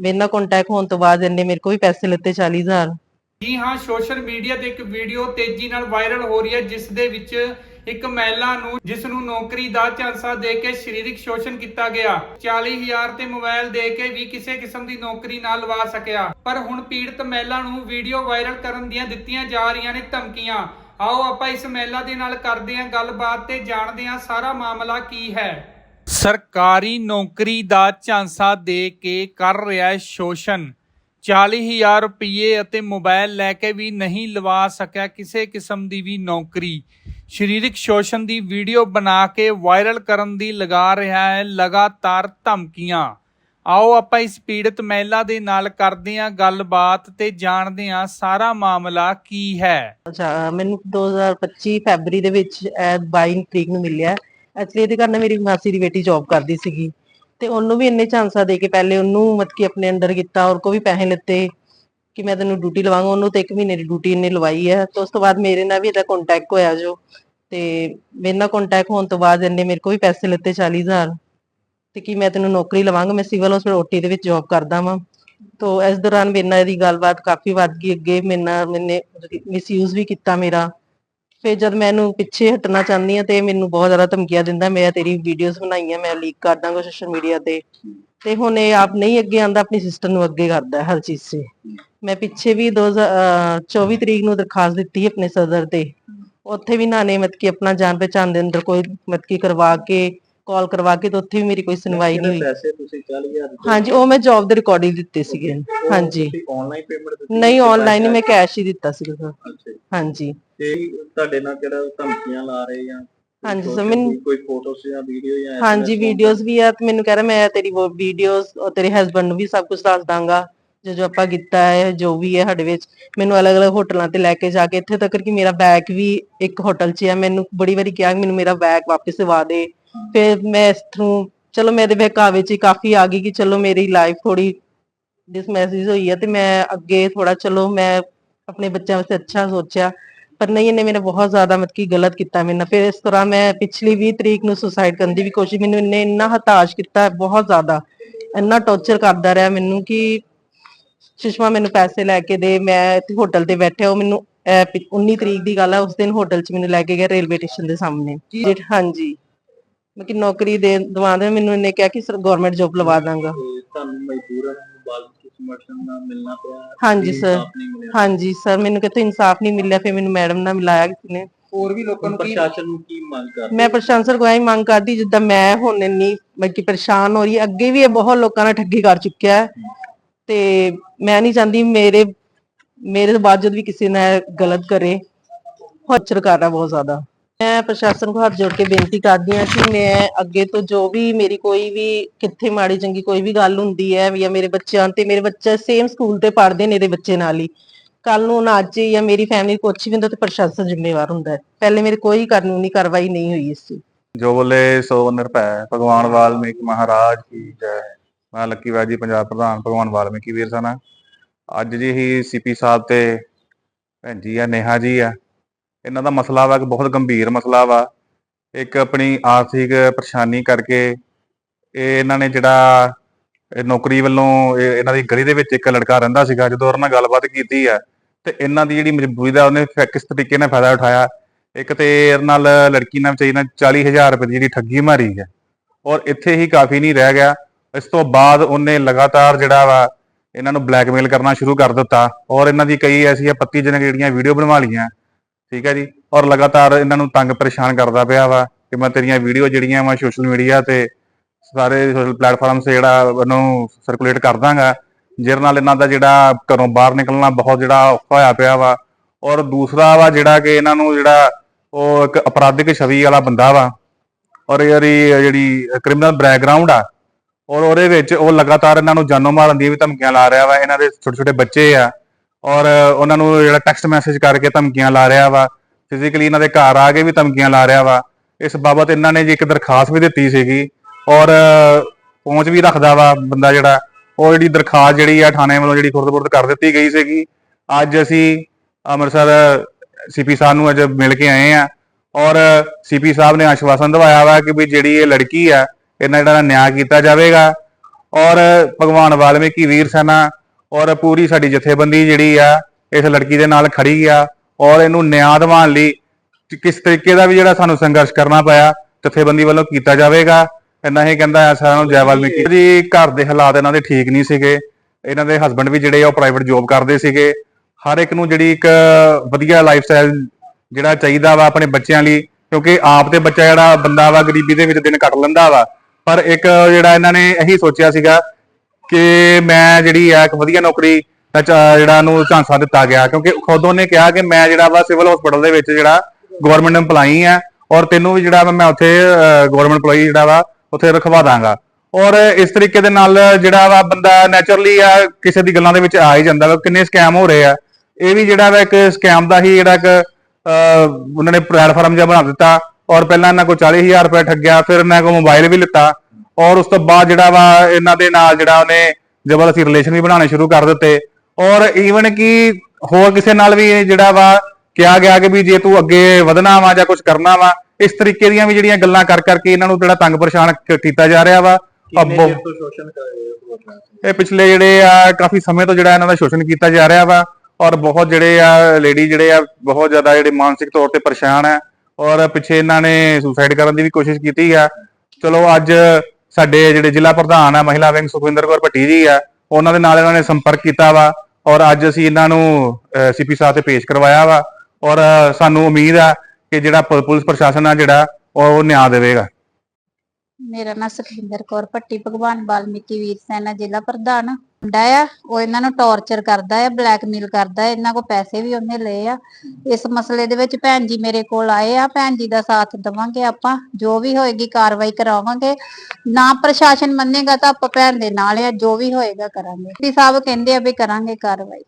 ਮੇਰੇ ਨਾਲ ਕੰਟੈਕਟ ਹੋਣ ਤੋਂ ਬਾਅਦ ਇਹਨੇ ਮੇਰੇ ਕੋਲ ਵੀ ਪੈਸੇ ਲਿੱਤੇ 40000 ਜੀ ਹਾਂ ਸੋਸ਼ਲ ਮੀਡੀਆ ਤੇ ਇੱਕ ਵੀਡੀਓ ਤੇਜ਼ੀ ਨਾਲ ਵਾਇਰਲ ਹੋ ਰਹੀ ਹੈ, ਜਿਸ ਦੇ ਵਿੱਚ ਇੱਕ ਮਹਿਲਾ ਨੂੰ, ਜਿਸ ਨੂੰ ਨੌਕਰੀ ਦਾ ਝਾਂਸਾ ਦੇ ਕੇ ਸਰੀਰਕ ਸ਼ੋਸ਼ਣ ਕੀਤਾ ਗਿਆ। 40000 ਤੇ ਮੋਬਾਈਲ ਦੇ ਕੇ ਵੀ ਕਿਸੇ ਕਿਸਮ ਦੀ ਨੌਕਰੀ ਨਾ ਲਵਾ ਸਕਿਆ। ਪਰ ਹੁਣ ਪੀੜਤ ਮਹਿਲਾ ਨੂੰ ਵੀਡੀਓ ਵਾਇਰਲ ਕਰਨ ਦੀਆਂ ਦਿੱਤੀਆਂ ਜਾ ਰਹੀਆਂ ਨੇ ਧਮਕੀਆਂ। ਆਓ ਆਪਾਂ ਇਸ ਮਹਿਲਾ ਦੇ ਨਾਲ ਕਰਦੇ ਹਾਂ ਗੱਲਬਾਤ ਤੇ ਜਾਣਦੇ ਹਾਂ ਸਾਰਾ ਮਾਮਲਾ ਕੀ ਹੈ। ਸਰਕਾਰੀ ਨੌਕਰੀ ਦਾ ਝਾਂਸਾ ਦੇ ਕੇ ਕਰ ਰਿਹਾ ਹੈ ਸ਼ੋਸ਼ਣ। 40000 ਰੁਪਏ ਅਤੇ ਮੋਬਾਈਲ ਲੈ ਕੇ ਵੀ ਨਹੀਂ ਲਵਾ ਸਕਿਆ ਕਿਸੇ ਕਿਸਮ ਦੀ ਵੀ ਨੌਕਰੀ। ਸਰੀਰਕ ਸ਼ੋਸ਼ਣ ਦੀ ਵੀਡੀਓ ਬਣਾ ਕੇ ਵਾਇਰਲ ਕਰਨ ਦੀ ਲਗਾ ਰਿਹਾ ਹੈ ਲਗਾਤਾਰ ਧਮਕੀਆਂ। ਆਓ ਆਪਾਂ ਇਸ ਪੀੜਤ ਮਹਿਲਾ ਦੇ ਨਾਲ ਕਰਦੇ ਹਾਂ ਗੱਲਬਾਤ ਤੇ ਜਾਣਦੇ ਹਾਂ ਸਾਰਾ ਮਾਮਲਾ ਕੀ ਹੈ। ਅੱਛਾ ਮੈਨੂੰ 2025 ਫੈਬਰੀ ਦੇ ਵਿੱਚ ਇਹ 22 ਤਰੀਕ ਨੂੰ ਮਿਲਿਆ। ਐਕਚੁਅਲੀ ਇਹਦੇ ਘਰ ਮੇਰੀ ਮਾਸੀ ਦੀ ਬੇਟੀ ਜੌਬ ਕਰਦੀ ਸੀਗੀ ਤੇ ਉਹਨੂੰ ਵੀ ਇੰਨੇ ਚਾਂਸਾ ਦੇ ਕੇ ਪਹਿਲੇ ਉਹਨੂੰ ਮਤਲਬ ਕਿ ਆਪਣੇ ਅੰਡਰ ਕੀਤਾ ਔਰ ਕੋ ਵੀ ਪੈਸੇ ਲਿੱਤੇ ਕਿ ਮੈਂ ਤੈਨੂੰ ਡਿਊਟੀ ਲਵਾਂਗਾ ਉਹਨੂੰ ਤੇ ਇੱਕ ਮਹੀਨੇ ਦੀ ਡਿਊਟੀ ਇਹਨੇ ਲਵਾਈ ਹੈ। ਤੇ ਉਸ ਤੋਂ ਬਾਅਦ ਮੇਰੇ ਨਾਲ ਵੀ ਇਹਦਾ ਕੰਟੈਕਟ ਹੋਇਆ ਜੋ ਤੇ ਮੇਰੇ ਨਾਲ ਕੰਟੈਕਟ ਹੋਣ ਤੋਂ ਬਾਅਦ ਇਹਨੇ ਮੇਰੇ ਕੋਲ ਵੀ ਪੈਸੇ ਲਿੱਤੇ 40000 ਤੇ ਕਿ ਮੈਂ ਤੈਨੂੰ ਨੌਕਰੀ ਲਵਾਂਗਾ, ਮੈਂ ਸਿਵਲ ਹਸਪੀਟਲ ਓਟੀ ਦੇ ਵਿੱਚ ਜੌਬ ਕਰਦਾ ਵਾਂ। ਤੋ ਇਸ ਦੌਰਾਨ ਮੇਰੇ ਨਾਲ ਇਹਦੀ ਗੱਲਬਾਤ ਕਾਫੀ ਵੱਧ ਗਈ ਅੱਗੇ, ਮੇਰੇ ਨਾਲ ਮੈਨੇ ਮਿਸਯੂਜ਼ ਵੀ ਕੀਤਾ ਮੇਰਾ। ਫਿਰ ਜਦ ਮੈਂ ਇਹਨੂੰ ਪਿੱਛੇ ਹਟਣਾ ਚਾਹੁੰਦੀ ਆ ਤੇ ਮੈਨੂੰ ਬਹੁਤ ਜ਼ਿਆਦਾ ਧਮਕੀਆਂ ਦਿੰਦਾ ਮੈਂ ਤੇਰੀ ਵੀਡੀਓਜ਼ ਬਣਾਈਆਂ ਮੈਂ ਲੀਕ ਕਰ ਦਾਂਗਾ ਸੋਸ਼ਲ ਮੀਡੀਆ ਤੇ। ਤੇ ਹੁਣ ਇਹ ਆਪ ਨਹੀਂ ਅੱਗੇ ਆਂਦਾ ਆਪਣੀ ਸਿਸਟਰ ਨੂੰ ਅੱਗੇ ਕਰਦਾ ਹਰ ਚੀਜ਼ 'ਚ। ਮੈਂ ਪਿੱਛੇ ਵੀ 2024 ਤਰੀਕ ਨੂੰ ਦਰਖਾਸਤ ਦਿੱਤੀ ਆਪਣੇ ਸਦਰ ਤੇ। ਉੱਥੇ ਵੀ ਨਾ ਨੇ ਮਤ ਕਿ ਆਪਣਾ ਜਾਣ ਪਹਿਚਾਣ ਦੇ ਅੰਦਰ ਕੋਈ ਮਤ ਕੀ ਕਰਵਾ ਕੇ ਕਾਲ ਕਰਵਾ ਕੇ ਤੇ ਉੱਥੇ ਵੀ ਮੇਰੀ ਕੋਈ ਸੁਣਵਾਈ ਨਹੀਂ ਹੋਈ। ਪੈਸੇ ਤੁਸੀਂ 40000 ਦਿੱਤੇ। ਹਾਂਜੀ ਉਹ ਮੈਂ ਜੌਬ ਦੇ ਰਿਕਾਰਡਿੰਗ ਦਿੱਤੇ ਸੀਗੇ। ਹਾਂਜੀ। ਆਨਲਾਈਨ ਪੇਮੈਂਟ ਨਹੀਂ ਆਨਲਾਈਨ ਮੈਂ ਕੈਸ਼ ਹੀ ਦਿੱਤਾ ਸੀਗਾ। ਹਾਂਜੀ। ਤੇ ਤੁਹਾਡੇ ਨਾਲ ਕਿਹੜਾ ਧਮਕੀਆਂ ਲਾ ਰਹੇ ਜਾਂ ਹਾਂਜੀ ਸਰ ਮੈਨੂੰ ਕੋਈ ਫੋਟੋਸ ਜਾਂ ਵੀਡੀਓ ਜਾਂ ਹਾਂਜੀ ਵੀਡੀਓਜ਼ ਵੀ ਆ। ਤੇ ਮੈਨੂੰ ਕਹਿ ਰਿਹਾ ਮੈਂ ਤੇਰੀ ਵੀਡੀਓਜ਼ ਤੇਰੇ ਹਸਬੰਡ ਨੂੰ ਵੀ ਸਭ ਕੁਝ ਦੱਸ ਦਾਂਗਾ। ਜੋ ਜੋ ਆਪਾਂ ਕੀਤਾ ਹੈ ਜੋ ਵੀ ਹੈ ਸਾਡੇ ਵਿੱਚ। ਮੈਨੂੰ ਅਲੱਗ-ਅਲੱਗ ਹੋਟਲਾਂ ਤੇ ਲੈ ਕੇ ਜਾ ਕੇ ਇੱਥੇ ਤੱਕ ਕਿ ਮੇਰਾ ਬੈਗ ਵੀ ਇੱਕ ਹੋਟਲ 'ਚ ਹੈ ਮੈਨੂੰ ਬੜੀ ਵਾਰੀ ਕਿਹਾ ਕਿ ਮੈਨੂੰ ਮੇਰਾ ਬੈਗ ਵਾਪਸ ਦਿਵਾ ਦੇ। ਫਿਰ ਮੈਂ ਇਸ ਨੂੰ ਚਲੋ ਮੇਰੇ ਬਹਿਕਾਵੇ 'ਚ ਹੀ ਕਾਫੀ ਆ ਗਈ ਕਿ ਚਲੋ ਮੇਰੀ ਲਾਈਫ ਥੋੜੀ ਡਿਸ ਮੈਸੇਜ ਹੋਈ ਹੈ ਤੇ ਮੈਂ ਅੱਗੇ ਥੋੜਾ ਚਲੋ ਮੈਂ ਆਪਣੇ ਬੱਚਿਆਂ ਵਾਸਤੇ ਅੱਛਾ ਸੋਚਿਆ। ਪਰ ਨਹੀਂ ਇਹਨੇ ਮੇਰਾ ਬਹੁਤ ਜ਼ਿਆਦਾ ਮਤਲਬ ਕਿ ਗਲਤ ਕੀਤਾ ਮੇਰੇ ਨਾਲ। ਫਿਰ ਇਸ ਤਰ੍ਹਾਂ ਮੈਂ ਪਿਛਲੀ 20 ਤਰੀਕ ਨੂੰ ਸੁਸਾਈਡ ਕਰਨ ਦੀ ਵੀ ਕੋਸ਼ਿਸ਼ ਮੈਨੂੰ ਇਹਨੇ ਇੰਨਾ ਹਤਾਸ਼ ਕੀਤਾ ਬਹੁਤ ਜ਼ਿਆਦਾ। ਇੰਨਾ ਟੌਰਚਰ ਕਰਦਾ ਰਿਹਾ ਮੈਨੂੰ ਕਿ ਸੁਸ਼ਮਾ ਮੈਨੂੰ ਪੈਸੇ ਲੈ ਕੇ ਦੇ ਮੈਂ ਇੱਥੇ ਹੋਟਲ ਤੇ ਬੈਠਿਆ ਉਹ ਮੈਨੂੰ ਪਿ- 19 ਤਰੀਕ ਦੀ ਗੱਲ ਹੈ ਉਸ ਦਿਨ ਹੋਟਲ 'ਚ ਮੈਨੂੰ ਲੈ ਕੇ ਗਿਆ ਰੇਲਵੇ ਸਟੇਸ਼ਨ ਦੇ ਸਾਹਮਣੇ। ਜਿਹੜੇ- ਹਾਂਜੀ। ਮੈਂ ਕਿ ਨੌਕਰੀ ਦੇ ਦਵਾ ਦੇ ਮੈਨੂੰ ਇਹਨੇ ਕਿਹਾ ਕਿ ਸਰ ਗਵਰਨਮੈਂਟ ਜੋਬ ਲਵਾ ਦਾਂਗਾ। ਤੇ ਤੁਹਾਨੂੰ ਮਜਬੂਰਨ ਬਾਅਦ ਮਿਲਣਾ ਪਿਆ ਹਾਂਜੀ ਸਰ। ਇਨਸਾਫ਼ ਨਹੀਂ ਮਿਲਿਆ। ਹਾਂਜੀ ਸਰ ਮੈਨੂੰ ਕਿਤੇ ਇਨਸਾਫ ਨਹੀਂ ਮਿਲਿਆ ਫਿਰ ਮੈਨੂੰ ਮੈਡਮ ਨਾਲ ਮਿਲਾਇਆ ਕਿਸੇ ਨੇ। ਹੋਰ ਵੀ ਲੋਕਾਂ ਹੁਣ ਪ੍ਰਸ਼ਾਸਨ ਨੂੰ ਕੀ ਮੰਗ ਕਰ ਮੈਂ ਪ੍ਰਸ਼ਾਸਨ ਕੋਲ ਇਹ ਮੰਗ ਕਰਦੀ ਜਿੱਦਾਂ ਮੈਂ ਹੁਣ ਇੰਨੀ ਮਤਲਬ ਕਿ ਪਰੇਸ਼ਾਨ ਹੋ ਰਹੀ ਹੈ ਅੱਗੇ ਵੀ ਇਹ ਬਹੁਤ ਲੋਕਾਂ ਨਾਲ ਠੱਗੀ ਕਰ ਚੁੱਕਿਆ ਹੈ। ਤੇ ਮੈਂ ਨਹੀਂ ਚਾਹੁੰਦੀ ਮੇਰੇ ਮੇਰੇ ਤੋਂ ਬਾਅਦ ਜਦ ਵੀ ਕਿਸੇ ਨਾਲ ਗਲਤ ਕਰੇ ਹੌਚਰ ਕਰ ਰਿਹਾ ਬਹੁਤ ਜ਼ਿਆਦਾ। ਮੈਂ ਪ੍ਰਸ਼ਾਸਨ ਕੋਲ ਹੱਥ ਜੋੜ ਕੇ ਬੇਨਤੀ ਕਰਦੀ ਹਾਂ ਕਿ ਮੈਂ ਅੱਗੇ ਤੋਂ ਜੋ ਵੀ ਮੇਰੀ ਕੋਈ ਵੀ ਕਿੱਥੇ ਮਾੜੀ ਚੰਗੀ ਕੋਈ ਵੀ ਗੱਲ ਹੁੰਦੀ ਹੈ ਜਾਂ ਮੇਰੇ ਬੱਚਿਆਂ ਤੇ ਮੇਰੇ ਬੱਚੇ ਸੇਮ ਸਕੂਲ ਤੇ ਪੜ੍ਹਦੇ ਨੇ ਇਹਦੇ ਬੱਚੇ ਨਾਲ ਹੀ। ਕੱਲ ਨੂੰ ਨਾ ਅੱਜ ਜਾਂ ਮੇਰੀ ਫੈਮਿਲੀ ਕੁਛ ਵੀ ਹੁੰਦਾ ਤੇ ਪ੍ਰਸ਼ਾਸਨ ਜ਼ਿੰਮੇਵਾਰ ਹੁੰਦਾ ਹੈ। ਪਹਿਲੇ ਮੇਰੇ ਕੋਈ ਕਾਨੂੰਨੀ ਕਾਰਵਾਈ ਨਹੀਂ ਹੋਈ ਇਸ 'ਚ ਜੋ ਬੋਲੇ ਸੋ ਨਿਰਭੈ ਭਗਵਾਨ ਵਾਲਮੀਕ ਮਹਾਰਾਜ ਕੀ ਜੈ। ਮੈਂ ਲੱਕੀ ਵੈਦ ਪੰਜਾਬ ਪ੍ਰਧਾਨ ਭਗਵਾਨ ਵਾਲਮੀਕੀ ਵੀਰ ਸਨਾ। ਅੱਜ ਜੀ ਹੀ ਸੀਪੀ ਸਾਹਿਬ ਤੇ ਭੈਣ ਜੀ ਆ, ਨੇਹਾ ਜੀ ਆ। ਇਹਨਾਂ ਦਾ ਮਸਲਾ ਵਾ ਕਿ ਬਹੁਤ ਗੰਭੀਰ ਮਸਲਾ ਵਾ। ਇੱਕ ਆਪਣੀ ਆਰਥਿਕ ਪਰੇਸ਼ਾਨੀ ਕਰਕੇ ਇਹ ਇਹਨਾਂ ਨੇ ਜਿਹੜਾ ਨੌਕਰੀ ਵੱਲੋਂ ਇਹ- ਇਹਨਾਂ ਦੀ ਗਲੀ ਦੇ ਵਿੱਚ ਇੱਕ ਲੜਕਾ ਰਹਿੰਦਾ ਸੀਗਾ, ਜਦੋਂ ਉਹਨਾਂ ਨਾਲ ਗੱਲਬਾਤ ਕੀਤੀ ਆ, ਤੇ ਇਹਨਾਂ ਦੀ ਜਿਹੜੀ ਮਜਬੂਰੀ ਦਾ ਉਹਨੇ ਕਿਸ ਤਰੀਕੇ ਨਾਲ ਫਾਇਦਾ ਉਠਾਇਆ। ਇੱਕ ਤੇ ਇਹਦੇ ਨਾਲ ਲੜਕੀ ਨਾਲ ਵਿਚਾਰੀ ਨਾਲ 40000 ਰੁਪਏ ਦੀ ਜਿਹੜੀ ਠੱਗੀ ਮਾਰੀ ਹੈ, ਔਰ ਇੱਥੇ ਹੀ ਕਾਫੀ ਨਹੀਂ ਰਹਿ ਗਿਆ। ਇਸ ਤੋਂ ਬਾਅਦ ਉਹਨੇ ਲਗਾਤਾਰ ਜਿਹੜਾ ਵਾ ਇਹਨਾਂ ਨੂੰ ਬਲੈਕਮੇਲ ਕਰਨਾ ਸ਼ੁਰੂ ਕਰ ਦਿੱਤਾ, ਔਰ ਇਹਨਾਂ ਦੀ ਕਈ ਐਸੀਆਂ ਪੱਤੀਜਨਕ ਜਿਹੜੀਆਂ ਵੀਡੀਓ ਬਣਵਾ ਲਈਆਂ ਠੀਕ ਹੈ ਜੀ? ਔਰ ਲਗਾਤਾਰ ਇਹਨਾਂ ਨੂੰ ਤੰਗ ਪਰੇਸ਼ਾਨ ਕਰਦਾ ਪਿਆ ਵਾ ਕਿ ਮੈਂ ਤੇਰੀਆਂ ਵੀਡੀਓ ਜਿਹੜੀਆਂ ਵਾ ਸੋਸ਼ਲ ਮੀਡੀਆ ਤੇ ਸਾਰੇ ਸੋਸ਼ਲ ਪਲੇਟਫਾਰਮ ਤੇ ਜਿਹੜਾ ਉਹਨੂੰ ਸਰਕੂਲੇਟ ਕਰ ਦਾਂਗਾ, ਜਿਹਦੇ ਨਾਲ ਇਹਨਾਂ ਦਾ ਜਿਹੜਾ ਘਰੋਂ ਬਾਹਰ ਨਿਕਲਣਾ ਬਹੁਤ ਜਿਹੜਾ ਔਖਾ ਹੋਇਆ ਪਿਆ ਵਾ। ਔਰ ਦੂਸਰਾ ਵਾ ਜਿਹੜਾ ਕਿ ਇਹਨਾਂ ਨੂੰ ਜਿਹੜਾ ਉਹ ਇੱਕ ਅਪਰਾਧਿਕ ਛਵੀ ਵਾਲਾ ਬੰਦਾ ਵਾ, ਔਰ ਇਹਦੀ ਜਿਹੜੀ ਕ੍ਰਿਮੀਨਲ ਬੈਕਗ੍ਰਾਉਂਡ ਆ, ਔਰ ਉਹਦੇ ਵਿੱਚ ਉਹ ਲਗਾਤਾਰ ਇਹਨਾਂ ਨੂੰ ਜਾਨੋਂ ਮਾਰਨ ਦੀਆਂ ਵੀ ਧਮਕੀਆਂ ਲਾ ਰਿਹਾ ਵਾ। ਇਹਨਾਂ ਦੇ ਛੋਟੇ ਛੋਟੇ ਬੱਚੇ ਆ ਔਰ ਉਹਨਾਂ ਨੂੰ ਜਿਹੜਾ ਟੈਕਸਟ ਮੈਸੇਜ ਕਰਕੇ ਧਮਕੀਆਂ ਲਾ ਰਿਹਾ ਵਾ ਫਿਜ਼ੀਕਲੀ ਇਹਨਾਂ ਦੇ ਘਰ ਆ ਕੇ ਵੀ ਧਮਕੀਆਂ ਲਾ ਰਿਹਾ ਵਾ, ਇਸ ਬਾਬਤ ਇਹਨਾਂ ਨੇ ਜੀ ਇੱਕ ਦਰਖਾਸਤ ਵੀ ਦਿੱਤੀ ਸੀਗੀ, ਔਰ ਪਹੁੰਚ ਵੀ ਰੱਖਦਾ ਵਾ ਬੰਦਾ ਜਿਹੜਾ, ਉਹ ਜਿਹੜੀ ਦਰਖਾਸਤ ਜਿਹੜੀ ਆ ਥਾਣੇ ਵੱਲੋਂ ਜਿਹੜੀ ਖੁਰਦਬੁਰਦ ਕਰ ਦਿੱਤੀ ਗਈ ਸੀਗੀ। ਅੱਜ ਅਸੀਂ ਅੰਮ੍ਰਿਤਸਰ ਸੀਪੀ ਸਾਹਿਬ ਨੂੰ ਅੱਜ ਮਿਲ ਕੇ ਆਏ ਆ, ਔਰ ਸੀਪੀ ਸਾਹਿਬ ਨੇ ਆਸ਼ਵਾਸਨ ਦਿਵਾਇਆ ਵਾ ਕਿ ਵੀ ਜਿਹੜੀ ਇਹ ਲੜਕੀ ਆ, ਇਹਨਾਂ ਜਿਹੜਾ ਨਿਆਂ ਕੀਤਾ ਜਾਵੇਗਾ, ਔਰ ਭਗਵਾਨ ਵਾਲਮੀਕੀ ਵੀਰ ਸੈਨਾ ਔਰ ਪੂਰੀ ਸਾਡੀ ਜਥੇਬੰਦੀ ਜਿਹੜੀ ਆ, ਇਸ ਲੜਕੀ ਦੇ ਨਾਲ ਖੜੀ ਆ ਔਰ ਇਹਨੂੰ ਨਿਆਂ ਦਿਵਾਉਣ ਲਈ ਕਿਸ ਤਰੀਕੇ ਦਾ ਵੀ ਜਿਹੜਾ ਸਾਨੂੰ ਸੰਘਰਸ਼ ਕਰਨਾ ਪਿਆ, ਜਥੇਬੰਦੀ ਵੱਲੋਂ ਕੀਤਾ ਜਾਵੇਗਾ। ਇੰਨਾ ਹੀ ਕਹਿੰਦਾ ਹੈ ਸਾਰਿਆਂ ਨੂੰ, ਜੈ ਵਾਲਮੀਕੀ ਜੀ, ਘਰ ਦੇ ਹਾਲਾਤ ਇਹਨਾਂ ਦੇ ਠੀਕ ਨਹੀਂ ਸੀਗੇ। ਇਹਨਾਂ ਦੇ ਹਸਬੰਡ ਵੀ ਜਿਹੜੇ ਆ, ਉਹ ਪ੍ਰਾਈਵੇਟ ਜੋਬ ਕਰਦੇ ਸੀਗੇ। ਹਰ ਇੱਕ ਨੂੰ ਜਿਹੜੀ ਇੱਕ ਵਧੀਆ ਲਾਈਫ ਸਟਾਈਲ ਜਿਹੜਾ ਚਾਹੀਦਾ ਵਾ ਆਪਣੇ ਬੱਚਿਆਂ ਲਈ, ਕਿਉਂਕਿ ਆਪ ਤੇ ਬੱਚਾ ਜਿਹੜਾ ਬੰਦਾ ਵਾ, ਗਰੀਬੀ ਦੇ ਵਿੱਚ ਦਿਨ ਕੱਟ ਲੈਂਦਾ ਵਾ। ਪਰ ਇੱਕ ਜਿਹੜਾ ਇਹਨਾਂ ਨੇ ਇਹੀ ਸੋਚਿਆ ਸੀਗਾ ਕਿ ਮੈਂ ਜਿਹੜੀ ਆ ਇੱਕ ਵਧੀਆ ਨੌਕਰੀ ਜਿਹੜਾ ਨੂੰ ਝਾਂਸਾ ਦਿੱਤਾ ਗਿਆ ਕਿਉਂਕਿ ਖੁਦ ਉਹਨੇ ਕਿਹਾ ਕਿ ਮੈਂ ਜਿਹੜਾ ਵਾ ਸਿਵਲ ਹਸਪੀਟਲ ਦੇ ਵਿੱਚ ਜਿਹੜਾ ਗਵਰਨਮੈਂਟ EMPLOYEE ਆ ਔਰ ਤੈਨੂੰ ਵੀ ਜਿਹੜਾ ਮੈਂ ਉੱਥੇ ਗਵਰਨਮੈਂਟ EMPLOYEE ਜਿਹੜਾ ਵਾ ਉੱਥੇ ਰਖਵਾ ਦਾਂਗਾ। ਔਰ ਇਸ ਤਰੀਕੇ ਦੇ ਨਾਲ ਜਿਹੜਾ ਵਾ ਬੰਦਾ ਨੇਚਰਲੀ ਆ ਕਿਸੇ ਦੀ ਗੱਲਾਂ ਦੇ ਵਿੱਚ ਆ ਹੀ ਜਾਂਦਾ ਵਾ ਕਿੰਨੇ ਸਕੈਮ ਹੋ ਰਹੇ ਆ। ਇਹ ਵੀ ਜਿਹੜਾ ਵਾ ਇੱਕ ਸਕੈਮ ਦਾ ਹੀ ਜਿਹੜਾ ਇੱਕ ਅਹ, ਉਹਨਾਂ ਨੇ ਪਲੇਟਫਾਰਮ ਜਿਹਾ ਬਣਾ ਦਿੱਤਾ ਔਰ ਪਹਿਲਾਂ ਇਹਨਾਂ ਕੋਲ 40000 ਰੁਪਏ ਠੱਗਿਆ ਫਿਰ ਇਹਨਾਂ ਕੋਲ ਮੋਬਾਈਲ ਵੀ ਲਿੱਤਾ। ਔਰ ਉਸ ਤੋਂ ਬਾਅਦ ਜਿਹੜਾ ਵਾ ਇਹਨਾਂ ਦੇ ਨਾਲ ਜਿਹੜਾ ਉਹਨੇ ਜ਼ਬਰਦਸਤੀ ਰਿਲੇਸ਼ਨ ਵੀ ਬਣਾਉਣੇ ਸ਼ੁਰੂ ਕਰ ਦਿੱਤੇ। ਔਰ ਈਵਨ ਕਿ ਹੋਰ ਕਿਸੇ ਨਾਲ ਵੀ ਜਿਹੜਾ ਵਾ ਕਿਹਾ ਗਿਆ ਕਿ ਵੀ ਜੇ ਤੂੰ ਅੱਗੇ ਵਧਣਾ ਵਾ ਜਾਂ ਕੁਝ ਕਰਨਾ ਵਾ ਇਸ ਤਰੀਕੇ ਦੀਆਂ ਵੀ ਜਿਹੜੀਆਂ ਗੱਲਾਂ ਕਰ ਕਰਕੇ ਇਹਨਾਂ ਨੂੰ ਜਿਹੜਾ ਤੰਗ ਪਰੇਸ਼ਾਨ ਕੀਤਾ ਜਾ ਰਿਹਾ ਵਾ। ਇਹ ਪਿਛਲੇ ਜਿਹੜੇ ਆ ਕਾਫੀ ਸਮੇਂ ਤੋਂ ਜਿਹੜਾ ਇਹਨਾਂ ਦਾ ਸ਼ੋਸ਼ਣ ਕੀਤਾ ਜਾ ਰਿਹਾ ਵਾ ਔਰ ਬਹੁਤ ਜਿਹੜੇ ਆ ਲੇਡੀ ਜਿਹੜੇ ਆ ਬਹੁਤ ਜ਼ਿਆਦਾ ਜਿਹੜੇ ਮਾਨਸਿਕ ਤੌਰ ਤੇ ਪਰੇਸ਼ਾਨ ਆ ਔਰ ਪਿੱਛੇ ਇਹਨਾਂ ਨੇ ਸੁਸਾਈਡ ਕਰਨ ਦੀ ਵੀ ਕੋਸ਼ਿਸ਼ ਕੀਤੀ ਆ। ਚਲੋ ਅੱਜ ਸਾਡੇ ਜਿਹੜੇ ਜ਼ਿਲ੍ਹਾ ਪ੍ਰਧਾਨ ਆ ਮਹਿਲਾ ਵਿੰਗ ਸੁਖਵਿੰਦਰ ਕੌਰ ਭੱਟੀ ਜੀ ਆ, ਉਹਨਾਂ ਦੇ ਨਾਲ ਇਹਨਾਂ ਨੇ ਸੰਪਰਕ ਕੀਤਾ ਵਾ ਔਰ ਅੱਜ ਅਸੀਂ ਇਹਨਾਂ ਨੂੰ ਸੀਪੀ ਸਾਹਿਬ ਤੇ ਪੇਸ਼ ਕਰਵਾਇਆ ਵਾ ਔਰ ਸਾਨੂੰ ਉਮੀਦ ਆ ਕਿ ਜਿਹੜਾ ਪੁਲਿਸ ਪ੍ਰਸ਼ਾਸਨ ਆ ਜਿਹੜਾ ਉਹ ਨਿਆਂ ਦੇਵੇਗਾ। ਮੇਰਾ ਨਾਮ ਸੁਖਵਿੰਦਰ ਕੌਰ ਭੱਟੀ, ਭਗਵਾਨ ਵਾਲਮੀਕੀ ਵੀਰ ਸੈਨਾ ਜ਼ਿਲ੍ਹਾ ਪ੍ਰਧਾਨ। ਮੁੰਡਾ ਆ, ਉਹ ਇਹਨਾਂ ਨੂੰ ਟੌਰਚਰ ਕਰਦਾ ਆ, ਬਲੈਕਮੇਲ ਕਰਦਾ ਹੈ ਇਹਨਾਂ ਕੋ ਪੈਸੇ ਵੀ ਉਹਨੇ ਲਏ ਆ। ਇਸ ਮਸਲੇ ਦੇ ਵਿੱਚ ਭੈਣ ਜੀ ਮੇਰੇ ਕੋਲ ਆਏ ਆ, ਭੈਣ ਜੀ ਦਾ ਸਾਥ ਦਵਾਂਗੇ ਆਪਾਂ, ਜੋ ਵੀ ਹੋਏਗੀ ਕਾਰਵਾਈ ਕਰਾਵਾਂਗੇ। ਨਾ ਪ੍ਰਸ਼ਾਸਨ ਮੰਨੇਗਾ ਤਾਂ ਆਪਾਂ ਭੈਣ ਦੇ ਨਾਲ ਆ, ਜੋ ਵੀ ਹੋਏਗਾ ਕਰਾਂਗੇ। ਜੀ ਸਾਹਿਬ ਕਹਿੰਦੇ ਆ ਵੀ ਕਰਾਂਗੇ ਕਾਰਵਾਈ।